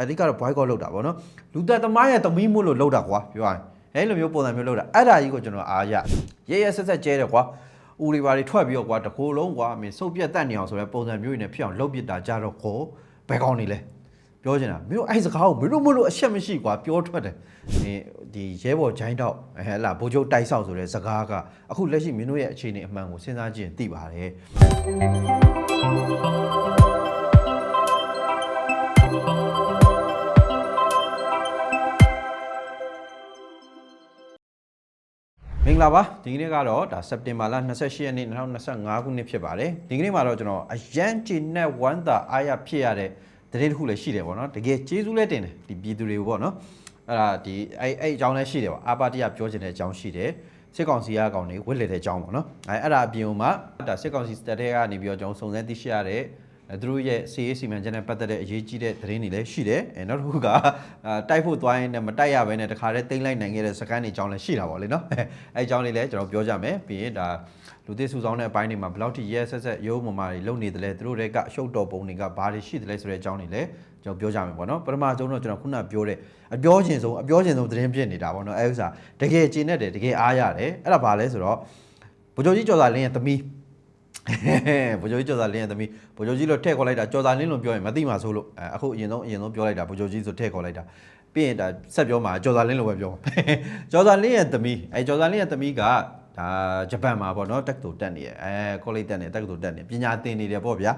အဓိကတော့ boycott လုပ်တာဗောနော်လူသက်သမားရဲ့သမီးမို့လို့လုပ်တာကွာပြောရရင်အဲလိုမျိုးပုံစံမျိုးလုပ်တာအဲ့ဒါကြီးကိုကျွန်တော်အားရရဲရဲဆက်ဆက်ကျဲတယ်ကွာဦးတွေပါတွေထွက်ပြီးတော့ကွာတကိုယ်လုံးကွာမင်းစုပ်ပြတ်တက်နေအောင်ဆိုတဲ့ပုံစံမျိုးတွေနဲ့ဖြစ်အောင်လုပ်ပစ်တာကြတော့ခေါ်ဘယ်ကောင်းနေလဲပြောချင်တာမင်းတို့အဲ့စကားကိုမင်းတို့မလို့အရှက်မရှိကွာပြောထွက်တယ်ဒီဒီရဲဘော်ဂျိုင်းတော့ဟဲ့လားဘိုးချုပ်တိုက်ဆောက်ဆိုတဲ့စကားကအခုလက်ရှိမင်းတို့ရဲ့အခြေအနေအမှန်ကိုစဉ်းစားကြည့်ရင်သိပါတယ် င်္ဂလာပါဒီကနေ့ကတော့ဒါစက်တင်ဘာလ28ရက်နေ့2025ခုနှစ်ဖြစ်ပါတယ်ဒီကနေ့မှာတော့ကျွန်တော်အရန်ကျင်နဲ့ဝမ်းသာအားရဖြစ်ရတဲ့တရေတစ်ခုလည်းရှိတယ်ပေါ့နော်တကယ်ကျေးဇူးလည်းတင်တယ်ဒီပြည်သူတွေကိုပေါ့နော်အဲ့ဒါဒီအဲ့အဲ့အကြောင်းလည်းရှိတယ်ပေါ့အာပါတရပြောချင်တဲ့အကြောင်းရှိတယ်စစ်ကောင်စီကကောင်တွေဝစ်လက်တဲ့အကြောင်းပေါ့နော်အဲ့အဲ့ဒါအပြင်မှာဒါစစ်ကောင်စီစတက်တဲ့ကနေပြီးတော့ကျွန်တော်စုံစမ်းသိရှိရတဲ့အဲ သူတို့ရဲ့ CA စီမံချက်နဲ့ပတ်သက်တဲ့အရေးကြီးတဲ့သတင်းတွေလည်းရှိတယ်အဲနောက်တစ်ခုကအာတိုက်ဖို့သွားရင်လည်းမတိုက်ရဘဲနဲ့တခါတည်းတိမ့်လိုက်နိုင်ခဲ့တဲ့စကန်တွေအကြောင်းလည်းရှိတာပေါ့လေနော်အဲအဲအကြောင်းလေးလည်းကျွန်တော်ပြောကြမယ်ပြီးရင်ဒါလူသိစုဆောင်တဲ့အပိုင်းတွေမှာဘယ်လောက်ထိရဲဆက်ဆက်ရိုးမမာတွေလုပ်နေတယ်လဲသူတို့တွေကအရှုပ်တော်ပုံတွေကဘာတွေရှိတယ်လဲဆိုတဲ့အကြောင်းတွေလည်းကျွန်တော်ပြောကြမယ်ပေါ့နော်ပထမဆုံးတော့ကျွန်တော်ခုနပြောတဲ့အပြောချင်ဆုံးအပြောချင်ဆုံးသတင်းဖြစ်နေတာပေါ့နော်အဲဥစ္စာတကယ်ကျင်တဲ့တယ်တကယ်အားရတယ်အဲ့ဒါဘာလဲဆိုတော့ဗိုလ်ချုပ်ကြီးကျော်သာလင်းရဲ့သမီး ဗိုလ်ချုပ်ကြီးကျော်သာလင်းရဲ့သမီးဗိုလ်ချုပ်ကြီးလို့ထည့်ခေါ်လိုက်တာကျော်သာလင်းလို့ပြောရင်မသိမှာဆိုလို့အဲအခုအရင်ဆုံးအရင်ဆုံးပြောလိုက်တာဗိုလ်ချုပ်ကြီးဆိုထည့်ခေါ်လိုက်တာပြီးရင်ဒါဆက်ပြောမှာကျော်သာလင်းလို့ပဲပြောမှာကျော်သာလင်းရဲ့သမီးအဲကျော်သာလင်းရဲ့သမီးကဒါဂျပန်မှာပေါ့နော်တက္ကသိုလ်တက်နေရအဲကောလိပ်တက်နေတက္ကသိုလ်တက်နေပညာသင်နေတယ်ပေါ့ဗျာ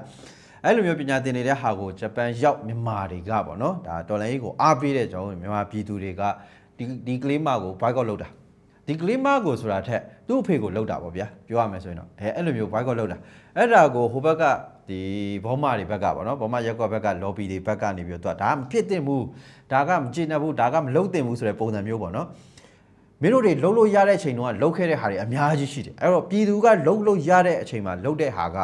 အဲ့လိုမျိုးပညာသင်နေတဲ့ဟာကိုဂျပန်ရောက်မြန်မာတွေကပေါ့နော်ဒါတော်လိုင်းကြီးကိုအားပေးတဲ့ကြောင့်မြန်မာပြည်သူတွေကဒီဒီကလေးမကို boycott လုပ်တာ ဒီကလေးမကိုဆိုတာထက်သူ့အဖေကိုလှုပ်တာပေါ့ဗျာပြောရမယ်ဆိုရင်တော့အဲအဲ့လိုမျိုး boycott လှုပ်တာအဲ့ဒါကိုဟိုဘက်ကဒီဘောမတွေဘက်ကပေါ့နော်ဘောမရက်ကွက်ဘက်က lobby တွေဘက်ကနေပြီးတော့သူကဒါမဖြစ်သင့်ဘူးဒါကမကြည့်နေဘူးဒါကမလုပ်သင့်ဘူးဆိုတဲ့ပုံစံမျိုးပေါ့နော်မင်းတို့တွေလှုပ်လို့ရတဲ့အချိန်တုန်းကလှုပ်ခဲ့တဲ့ဟာတွေအများကြီးရှိတယ်အဲ့တော့ပြည်သူကလှုပ်လို့ရတဲ့အချိန်မှာလှုပ်တဲ့ဟာက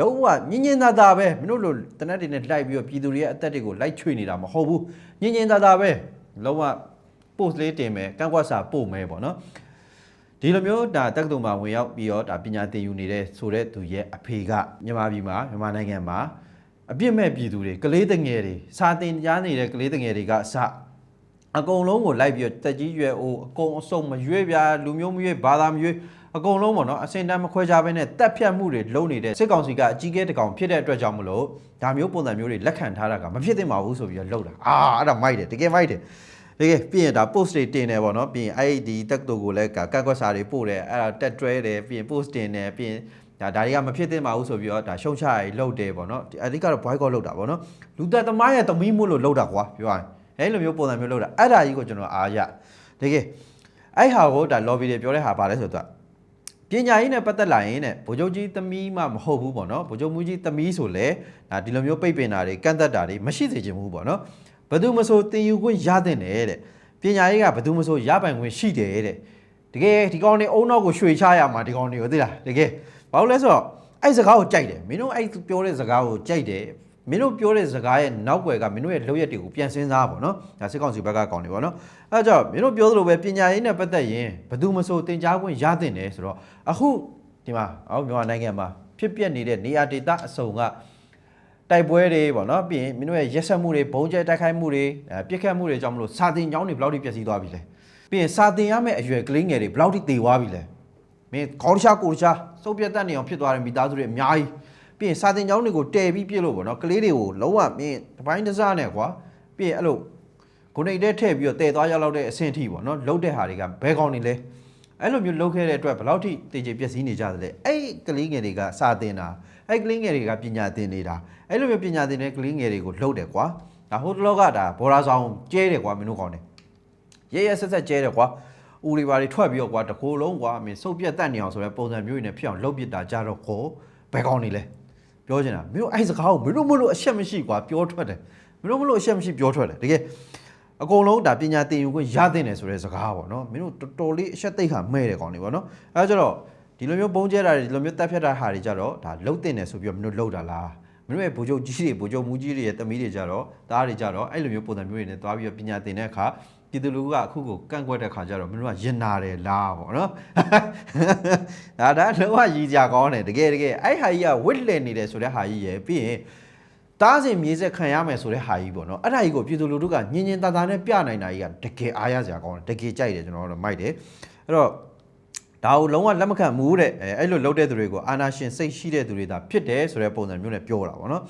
လုံးဝညင်ညင်သာသာပဲမင်းတို့လိုတနက်တွေနဲ့လိုက်ပြီးတော့ပြည်သူတွေရဲ့အသက်တွေကိုလိုက်ချွေနေတာမဟုတ်ဘူးညင်ညင်သာသာပဲလုံးဝ post လေးတင်မယ်ကန့်ကွက်စာပို့မယ်ပေါ့နော် ဒီလိုမျိုးဒါတက္ကသိုလ်မှာဝင်ရောက်ပြီးတော့ဒါပညာသင်ယူနေတဲ့ဆိုတဲ့သူရဲ့အဖေကမြန်မာပြည်မှာမြန်မာနိုင်ငံမှာအပြစ်မဲ့ပြည်သူတွေကလေးတငယ်တွေစာသင်ကြားနေတဲ့ကလေးတငယ်တွေကအစအကုန်လုံးကိုလိုက်ပြီးတော့တက်ကြီးရွယ်အိုအကုန်အစုံမရွေးပြားလူမျိုးမရွေးဘာသာမရွေးအကုန်လုံးပေါ့နော်အစင်တန်းမခွဲခြားဘဲနဲ့တက်ဖြတ်မှုတွေလုပ်နေတဲ့စစ်ကောင်စီကအကြီးအကဲတကောင်ဖြစ်တဲ့အတွက်ကြောင့်မလို့ဒါမျိုးပုံစံမျိုးတွေလက်ခံထားတာကမဖြစ်သင့်ပါဘူးဆိုပြီးတော့လုပ်တာအာအဲ့ဒါမိုက်တယ်တကယ်မိုက်တယ် တကယ်ပြီးရင်ဒါ post တွေတင်တယ်ပေါ့နော်ပြီးရင်အဲ့ဒီတက်တူကိုလည်းကကတ်ကွက်စာတွေပို့တယ်အဲ့ဒါတက်တွဲတယ်ပြီးရင် post တင်တယ်ပြီးရင်ဒါဒါတွေကမဖြစ်သင့်ပါဘူးဆိုပြီးတော့ဒါရှုံချရေးလုပ်တယ်ပေါ့နော်ဒီအဓိကတော့ boycott လုပ်တာပေါ့နော်လူသက်သမားရဲ့သမီးမို့လို့လုပ်တာကွာပြောရရင်အဲ့လိုမျိုးပုံစံမျိုးလုပ်တာအဲ့ဒါကြီးကိုကျွန်တော်အားရတကယ်အဲ့ဟာကိုဒါ lobby တွေပြောတဲ့ဟာပါလဲဆိုတော့ပညာရေးနဲ့ပတ်သက်လာရင်တဲ့ဗိုလ်ချုပ်ကြီးသမီးမှမဟုတ်ဘူးပေါ့နော်ဗိုလ်ချုပ်မူကြီးသမီးဆိုလဲဒါဒီလိုမျိုးပိတ်ပင်တာတွေကန့်သက်တာတွေမရှိစေချင်ဘူးပေါ့နော် ဘယ်သူမဆိုတင်ယူခွင့်ရတဲ့နဲ့တဲ့ပညာရေးကဘယ်သူမှဆိုရပိုင်ခွင့်ရှိတယ်တဲ့တကယ်ဒီကောင်တွေအုံနောက်ကိုရွှေချရမှာဒီကောင်တွေကိုသိလားတကယ်ဘာလို့လဲဆိုတော့အဲ့စကားကိုကြိုက်တယ်မင်းတို့အဲ့ပြောတဲ့စကားကိုကြိုက်တယ်မင်းတို့ပြောတဲ့စကားရဲ့နောက်ွယ်ကမင်းတို့ရဲ့လုပ်ရက်တွေကိုပြန်စင်းစားပါတော့ဒါစစ်ကောင်စီဘက်ကကောင်းတယ်ပေါ့နော်အဲ့ကြောင့်မင်းတို့ပြောသလိုပဲပညာရေးနဲ့ပတ်သက်ရင်ဘယ်သူမှဆိုတင် जा ခွင့်ရတဲ့တယ်ဆိုတော့အခုဒီမှာအော်မြန်မာနိုင်ငံမှာဖြစ်ပျက်နေတဲ့နေရာဒေသအစုံက တိုက်ပွဲတွေပေါ့နော်ပြီးရင်မင်းတို့ရဲ့ရက်ဆက်မှုတွေဘုံကျဲတိုက်ခိုက်မှုတွေအဲပြစ်ခတ်မှုတွေကြောင့်မလို့စာတင်ကျောင်းတွေဘယ်လောက်ထိပျက်စီးသွားပြီလဲပြီးရင်စာတင်ရမယ့်အရွယ်ကလေးငယ်တွေဘယ်လောက်ထိတေသွားပြီလဲမင်းခေါင်းတခြားကိုယ်တခြားစုပ်ပြတ်တတ်နေအောင်ဖြစ်သွားတဲ့မိသားစုတွေအများကြီးပြီးရင်စာတင်ကျောင်းတွေကိုတဲပြီးပြစ်လို့ပေါ့နော်ကလေးတွေကိုလုံးဝမင်းတစ်ပိုင်းတစ်စနဲ့ကွာပြီးရင်အဲ့လိုဂုဏိတ်တဲ့ထည့်ပြီးတော့တဲသွားရောက်လောက်တဲ့အဆင့်ထိပေါ့နော်လှုပ်တဲ့ဟာတွေကဘဲကောင်းနေလဲအဲ့လိုမျိုးလှုပ်ခဲ့တဲ့အတွက်ဘယ်လောက်ထိတေချေပျက်စီးနေကြသလဲအဲ့ကလေးငယ်တွေကစာတင်တာ အဲ့ကလေးငယ်တွေကပညာသင်နေတာအဲ့လိုမျိုးပညာသင်တဲ့ကလေးငယ်တွေကိုလှုပ်တယ်ကွာဒါဟိုတလောကဒါဘော်ရာဆောင်ကျဲတယ်ကွာမင်းတို့ကောင်းတယ်ရဲရဲဆက်ဆက်ကျဲတယ်ကွာဦးတွေပါတွေထွက်ပြီးတော့ကွာတကိုယ်လုံးကွာမင်းစုပ်ပြတ်တက်နေအောင်ဆိုတဲ့ပုံစံမျိုးတွေနဲ့ဖြစ်အောင်လှုပ်ပစ်တာကြတော့ခေါ်ဘယ်ကောင်းနေလဲပြောချင်တာမင်းတို့အဲ့စကားကိုမင်းတို့မလို့အရှက်မရှိကွာပြောထွက်တယ်မင်းတို့မလို့အရှက်မရှိပြောထွက်တယ်တကယ်အကုန်လုံးဒါပညာသင်ယူခွင့်ရတဲ့တယ်ဆိုတဲ့စကားပေါ့နော်မင်းတို့တော်တော်လေးအရှက်သိက္ခာမဲ့တယ်ကောင်းနေပေါ့နော်အဲဒါကြတော့ ဒီလိုမျိုးပုံကျဲတာတွေဒီလိုမျိုးတက်ဖြတ်တာဟာတွေကြတော့ဒါလှုပ်တင်တယ်ဆိုပြီးတော့မင်းတို့လှုပ်တာလားမင်းတို့ရဲ့ဗိုလ်ချုပ်ကြီးတွေဗိုလ်ချုပ်မူကြီးတွေရဲ့တမီးတွေကြတော့သားတွေကြတော့အဲ့လိုမျိုးပုံစံမျိုးတွေနဲ့သွားပြီးတော့ပညာသင်တဲ့အခါပြည်သူလူထုကအခုကိုကန့်ကွက်တဲ့အခါကျတော့မင်းတို့ကရင်နာတယ်လားပေါ့နော်ဒါဒါလုံးဝရည်ကြကောင်းတယ်တကယ်တကယ်အဲ့ဟာကြီးကဝစ်လည်နေတယ်ဆိုတဲ့ဟာကြီးရယ်ပြီးရင်တားစင်မြေးဆက်ခံရမယ်ဆိုတဲ့ဟာကြီးပေါ့နော်အဲ့ဒါကြီးကိုပြည်သူလူထုကညင်ညင်သာသာနဲ့ပြနိုင်တာကြီးကတကယ်အားရစရာကောင်းတယ်တကယ်ကြိုက်တယ်ကျွန်တော်တို့မိုက်တယ်အဲ့တော့ ဒါကိုလုံးဝလက်မခံဘူးတဲ့အဲအဲ့လိုလုပ်တဲ့သူတွေကိုအာနာရှင်စိတ်ရှိတဲ့သူတွေဒါဖြစ်တယ်ဆိုတဲ့ပုံစံမျိုးနဲ့ပြောတာပေါ့နော်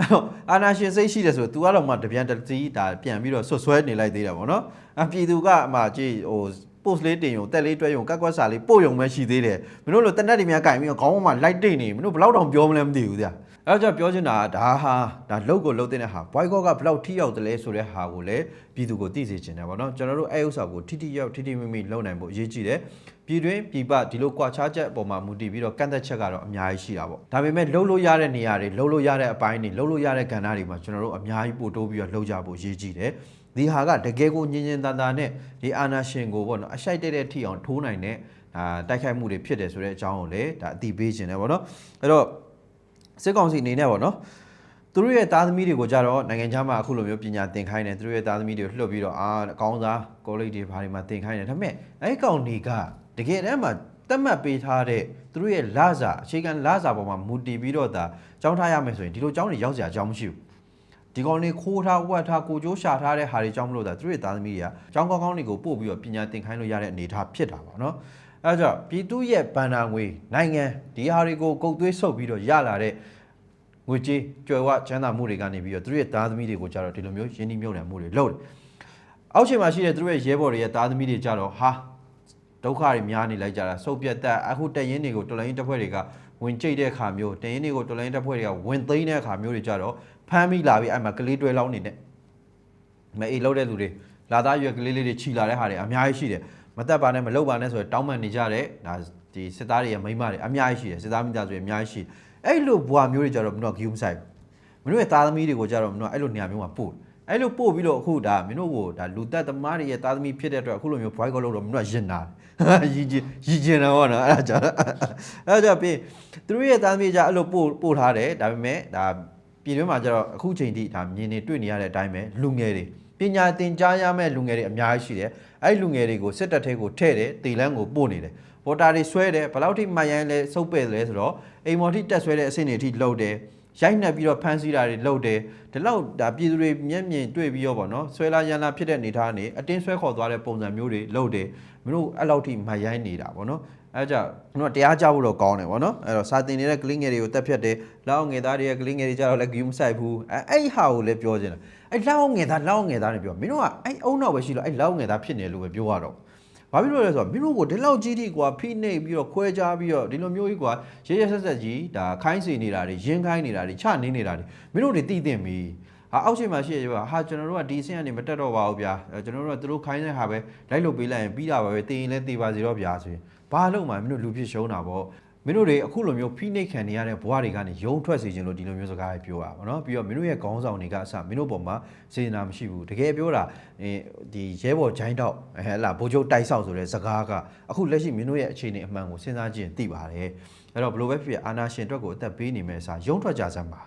အဲ့တော့အာနာရှင်စိတ်ရှိတယ်ဆိုတော့ तू ကတော့မှတပြန်တတိဒါပြန်ပြီးတော့ဆွတ်ဆွဲနေလိုက်သေးတာပေါ့နော်အပြည်သူကအမှကြည့်ဟို post လေးတင်ယုံတက်လေးတွဲယုံကက်ကွက်စာလေးပို့ယုံပဲရှိသေးတယ်မင်းတို့လိုတနက်တွေများကင်ပြီးတော့ခေါင်းပေါ်မှာ light တိတ်နေမင်းတို့ဘယ်လောက်တောင်ပြောမလဲမသိဘူးကြာ အဲ့တော့ကျွန်တော်ပြောချင်တာကဒါဟာဒါလုတ်ကိုလုတ်တဲ့ဟာ boycott ကဘယ်လောက်ထိရောက်တယ်လဲဆိုတဲ့ဟာကိုလည်းပြည်သူကိုသိစေချင်တယ်ဗောနော်ကျွန်တော်တို့အဲ့ဥစ္စာကိုထိထိရောက်ထိထိမိမိလုပ်နိုင်ဖို့အရေးကြီးတယ်ပြည်တွင်းပြည်ပဒီလိုကွာခြားချက်အပေါ်မှာမူတည်ပြီးတော့ကန့်သက်ချက်ကတော့အများကြီးရှိတာပေါ့ဒါပေမဲ့လှုပ်လို့ရတဲ့နေရာတွေလှုပ်လို့ရတဲ့အပိုင်းတွေလှုပ်လို့ရတဲ့ကဏ္ဍတွေမှာကျွန်တော်တို့အများကြီးပို့တိုးပြီးတော့လှုပ်ကြဖို့အရေးကြီးတယ်ဒီဟာကတကယ်ကိုညင်ညင်သာသာနဲ့ဒီအာနာရှင်ကိုပေါ့နော်အရှိုက်တဲ့တဲ့ထိအောင်ထိုးနိုင်တဲ့ဒါတိုက်ခိုက်မှုတွေဖြစ်တယ်ဆိုတဲ့အကြောင်းကိုလည်းဒါအတိပေးခြင်းတယ်ပေါ့နော်အဲ့တော့ စစ်ကောင်စီအနေနဲ့ပေါ့နော်သူတို့ရဲ့သားသမီးတွေကိုကြတော့နိုင်ငံခြားမှာအခုလိုမျိုးပညာသင်ခိုင်းတယ်သူတို့ရဲ့သားသမီးတွေကိုလှုပ်ပြီးတော့အာအကောင်းစားကောလိပ်တွေဘာတွေမှာသင်ခိုင်းတယ်ဒါပေမဲ့အဲ့ဒီကောင်တွေကတကယ်တမ်းမှာတတ်မှတ်ပေးထားတဲ့သူတို့ရဲ့လစာအခြေခံလစာပေါ်မှာမူတည်ပြီးတော့ဒါကြောင်းထားရမယ်ဆိုရင်ဒီလိုကြောင်းတွေရောက်စရာအကြောင်းမရှိဘူး ဒီကောင်တွေခိုးထားဝက်ထားကိုကျိုးရှာထားတဲ့ဟာတွေကြောင့်မလို့ဒါသူတို့ရဲ့သားသမီးတွေကကျောင်းကောင်းကောင်းတွေကိုပို့ပြီးတော့ပညာသင်ခိုင်းလို့ရတဲ့အနေအထားဖြစ်တာပါเนาะ အဲဒါကြောင့်ပြည်သူရဲ့ဗန္နာငွေနိုင်ငံဒီဟာတွေကိုကုတ်သွေးဆုပ်ပြီးတော့ရလာတဲ့ငွေကြေးကြွယ်ဝချမ်းသာမှုတွေကနေပြီးတော့သူတို့ရဲ့သားသမီးတွေကိုကြတော့ဒီလိုမျိုးရင်းနှီးမြှုပ်နှံမှုတွေလုပ်တယ်အောက်ခြေမှာရှိတဲ့သူတို့ရဲ့ရဲဘော်တွေရဲ့သားသမီးတွေကြတော့ဟာဒုက္ခတွေများနေလိုက်ကြတာစုပ်ပြတ်တက်အခုတက်ရင်တွေကိုတော်လိုင်းတပ်ဖွဲ့တွေကဝင်ကြိတ်တဲ့အခါမျိုးတက်ရင်တွေကိုတော်လိုင်းတပ်ဖွဲ့တွေကဝင်သိမ်းတဲ့အခါမျိုးတွေကြတော့ဖမ်းမိလာပြီးအဲ့မှာကလေးတွဲလောင်းနေတယ်မအေးလောက်တဲ့လူတွေလာသားရွက်ကလေးလေးတွေခြီလာတဲ့ဟာတွေအများကြီးရှိတယ် မတက်ပါနဲ့မလောက်ပါနဲ့ဆိုတော့တောင်းပန်နေကြတဲ့ဒါဒီစစ်သားတွေရဲ့မိန်းမတွေအများကြီးရှိတယ်စစ်သားမိသားစုတွေအများကြီးရှိတယ်အဲ့လိုဘွာမျိုးတွေကြတော့မင်းတို့ကဂယူးမဆိုင်ဘူးမင်းတို့ရဲ့သားသမီးတွေကိုကြတော့မင်းတို့ကအဲ့လိုနေရာမျိုးမှာပို့တယ်အဲ့လိုပို့ပြီးတော့အခုဒါမင်းတို့ကိုဒါလူသက်သမားတွေရဲ့သားသမီးဖြစ်တဲ့အတွက်အခုလိုမျိုး boy ကောလို့တော့မင်းတို့ကရင်နာတယ်ရည်ကြီးရည်ကျင်တော့ဗောနော်အဲ့ဒါကြောင့်အဲ့ဒါကြောင့်ပြီးသူတို့ရဲ့သားသမီးကြအဲ့လိုပို့ပို့ထားတယ်ဒါပေမဲ့ဒါပြည်တွင်းမှာကျတော့အခုချိန်ထိဒါမြင်နေတွေ့နေရတဲ့အတိုင်းပဲလူငယ်တွေ ပညာသင်ကြားရမယ့်လူငယ်တွေအများကြီးရှိတယ်အဲ့ဒီလူငယ်တွေကိုစစ်တပ်ထဲကိုထည့်တယ်တေလန်းကိုပို့နေတယ်ဝါတာတွေဆွဲတယ်ဘယ်လောက်ထိမှတ်ရိုင်းလဲစုပ်ပဲ့လဲဆိုတော့အိမ်မော်ထိတက်ဆွဲတဲ့အဆင့်တွေထိလှုပ်တယ်ရိုက်နှက်ပြီးတော့ဖမ်းဆီးတာတွေလုပ်တယ်ဒီလောက်ဒါပြည်သူတွေမျက်မြင်တွေ့ပြီးတော့ဗောနော်ဆွဲလာရန်လာဖြစ်တဲ့အနေထားကနေအတင်းဆွဲခေါ်သွားတဲ့ပုံစံမျိုးတွေလုပ်တယ်မင်းတို့အဲ့လောက်ထိမရိုင်းနေတာဗောနော် အဲကြောင့်ကျွန်တော်တရားကြဖို့တော့ကောင်းတယ်ဗောနော်အဲ့တော့စာတင်နေတဲ့ကလင်းငယ်တွေကိုတက်ဖြတ်တယ်လောက်ငယ်သားတွေရဲ့ကလင်းငယ်တွေကြတော့လည်းဂယူးမဆိုင်ဘူးအဲအဲ့ဟာကိုလည်းပြောချင်တာအဲ့လောက်ငယ်သားလောက်ငယ်သားတွေပြောမင်းတို့ကအဲ့အုံနောက်ပဲရှိလို့အဲ့လောက်ငယ်သားဖြစ်နေလို့ပဲပြောရတော့ဘာဖြစ်လို့လဲဆိုတော့မင်းတို့ကိုဒီလောက်ကြီးထိကွာဖိနှိပ်ပြီးတော့ခွဲခြားပြီးတော့ဒီလိုမျိုးကြီးကွာရဲရဲဆက်ဆက်ကြီးဒါခိုင်းစီနေတာတွေရင်းခိုင်းနေတာတွေချနေနေတာတွေမင်းတို့တွေတည်တင်ပြီဟာအောက်ချိန်မှာရှိရပါဟာကျွန်တော်တို့ကဒီအဆင့်ကနေမတက်တော့ပါဘူးဗျာအဲကျွန်တော်တို့ကသူတို့ခိုင်းတဲ့ဟာပဲလိုက်လို့ပေးလိုက်ရင်ပြီးတာပါပဲတည်ရင်လည်းတည်ပါစေတော့ဗျာဆိုရင် ဘာလို့မှမင်းတို့လူဖြစ်ရှုံးတာပေါ့မင်းတို့တွေအခုလိုမျိုးဖိနှိပ်ခံနေရတဲ့ဘဝတွေကနေရုံထွက်စေခြင်းလို့ဒီလိုမျိုးစကားပြောတာဗောနော်ပြီးတော့မင်းတို့ရဲ့ခေါင်းဆောင်တွေကအစမင်းတို့ပေါ်မှာစေတနာမရှိဘူးတကယ်ပြောတာဒီရဲဘော်ဂျိုင်းတော့ဟဲ့လားဘိုးချုပ်တိုက်ဆောက်ဆိုတဲ့စကားကအခုလက်ရှိမင်းတို့ရဲ့အခြေအနေအမှန်ကိုစဉ်းစားကြည့်ရင်သိပါတယ်အဲ့တော့ဘလို့ပဲဖြစ်ဖြစ်အာနာရှင်အတွက်ကိုအသက်ပေးနေမယ်အစားရုံထွက်ကြစမ်းပါ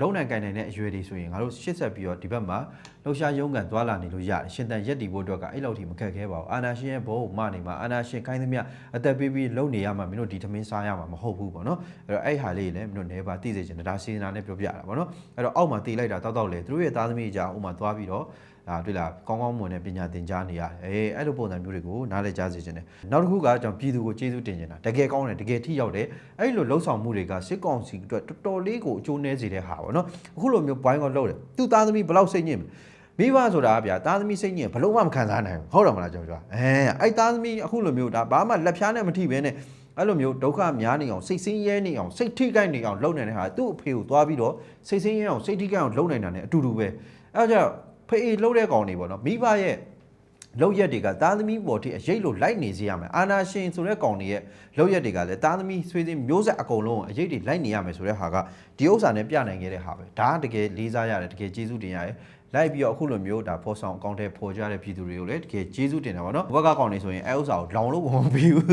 လုံနိုင်ကင်နိုင်တဲ့အရွယ်တွေဆိုရင်ငါတို့ရှစ်ဆက်ပြီးတော့ဒီဘက်မှာ လှူရှားရုံးကန်သွားလာနေလို့ရတယ်ရှင်တန်ရက်တီဖို့အတွက်ကအဲ့လောက်ထိမခက်ခဲပါဘူးအာနာရှင်ရဲ့ဘုံမနေမှာအာနာရှင်ခိုင်းသမျှအသက်ပေးပြီးလုံနေရမှာမင်းတို့ဒီသမင်းစားရမှာမဟုတ်ဘူးပေါ့နော်အဲ့တော့အဲ့ဟာလေးလည်းမင်းတို့နေပါသိစေချင်တယ်ဒါစေနာနဲ့ပြောပြရတာပေါ့နော်အဲ့တော့အောက်မှာတီးလိုက်တာတောက်တောက်လေသူတို့ရဲ့သားသမီးအကြောင်းဥမာသွားပြီးတော့ဒါတွေ့လားကောင်းကောင်းမွန်တဲ့ပညာသင်ကြားနေရတယ်အေးအဲ့လိုပုံစံမျိုးတွေကိုနားလည်ကြားစေချင်တယ်နောက်တစ်ခုကကျွန်တော်ပြည်သူကိုကျေးဇူးတင်ချင်တာတကယ်ကောင်းတယ်တကယ်ထိရောက်တယ်အဲ့လိုလှုပ်ဆောင်မှုတွေကစစ်ကောင်စီအတွက်တော်တော်လေးကိုအကျိုးနည်းစေတဲ့ဟာပေါ့နော်အခုလိုမျိုးဘိုင်းကောလှုပ်တယ်သူသားသမီးဘယ်လောက်စိတ်ညစ်မိ ဘဆိုတာဗျာသားသမီးစိတ်ညစ်ဘယ်လုံးမှမခံစားနိုင်ဘူးဟုတ်တယ်မလားကျွန်တော်ပြောအဲအဲ့သားသမီးအခုလိုမျိုးဒါဘာမှလက်ဖြားနဲ့မထိဘဲနဲ့အဲ့လိုမျိုးဒုက္ခများနေအောင်စိတ်ဆင်းရဲနေအောင်စိတ်ထိခိုက်နေအောင်လုပ်နေတဲ့ဟာသူ့အဖေကိုသွားပြီးတော့စိတ်ဆင်းရဲအောင်စိတ်ထိခိုက်အောင်လုပ်နေတာ ਨੇ အတူတူပဲအဲ့ကြောင့်ဖေးလှုပ်တဲ့ကောင်တွေပေါ့နော်မိဘရဲ့လောက်ရက်တွေကသားသမီးပေါ်ထိအရေးလို့လိုက်နေစေရမယ်အာနာရှင်ဆိုတဲ့ကောင်တွေရဲ့လောက်ရက်တွေကလည်းသားသမီးဆွေးစင်းမျိုးဆက်အကုန်လုံးအရေးတွေလိုက်နေရမယ်ဆိုတဲ့ဟာကဒီဥစ္စာနဲ့ပြနိုင်ခဲ့တဲ့ဟာပဲဒါကတကယ်လေးစားရတယ်တကယ်ကျေးဇူးတင်ရတယ် လိုက်ပြီးတော့အခုလိုမျိုးဒါဖော်ဆောင်အကောင့်ထဲပေါ်ကြတဲ့ပြည်သူတွေကိုလည်းတကယ်ကျေးဇူးတင်တာပါနော်ဘက်ကကောင်နေဆိုရင်အဲဥစ္စာကိုလောင်လို့မပြီးဘူး